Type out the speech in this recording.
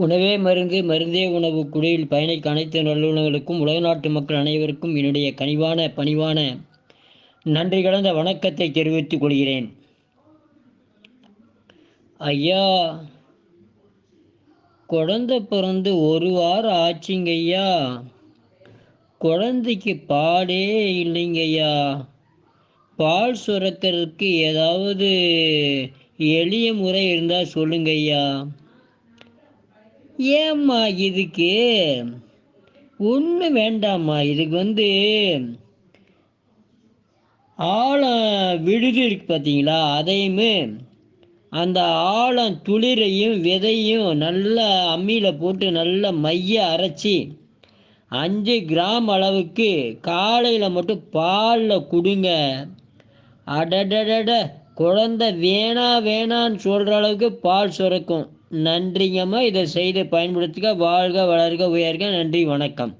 உணவே மருந்து மருந்தே உணவு குடியில் பயணிக்க அனைத்து நல்லுணங்களுக்கும் உலக நாட்டு மக்கள் அனைவருக்கும் என்னுடைய கனிவான பணிவான நன்றி கலந்த வணக்கத்தை தெரிவித்துக் கொள்கிறேன். ஐயா குழந்தை பிறந்து ஒரு வாரம் ஆச்சுங்க ஐயா. குழந்தைக்கு பாடே இல்லைங்க ஐயா. பால் சுரக்கிறதுக்கு ஏதாவது எளிய முறை இருந்தால் சொல்லுங்க ஐயா. ஏம்மா இதுக்கு? ஒன்றும் வேண்டாம்மா இதுக்கு வந்து ஆழம் விடுதி இருக்கு பார்த்தீங்களா அதையுமே அந்த ஆழம் துளிரையும் விதையும் நல்லா அம்மியில் போட்டு நல்லா மைய அரைச்சி அஞ்சு கிராம் அளவுக்கு காலையில் மட்டும் பாலில் கொடுங்க. அடடடட குழந்தை வேணா வேணான்னு சொல்கிற அளவுக்கு பால் சுரக்கும். நன்றிங்கம்மா. இதை செய்து பயன்படுத்துக வாழ்க வளர்க உயர்க நன்றி வணக்கம்.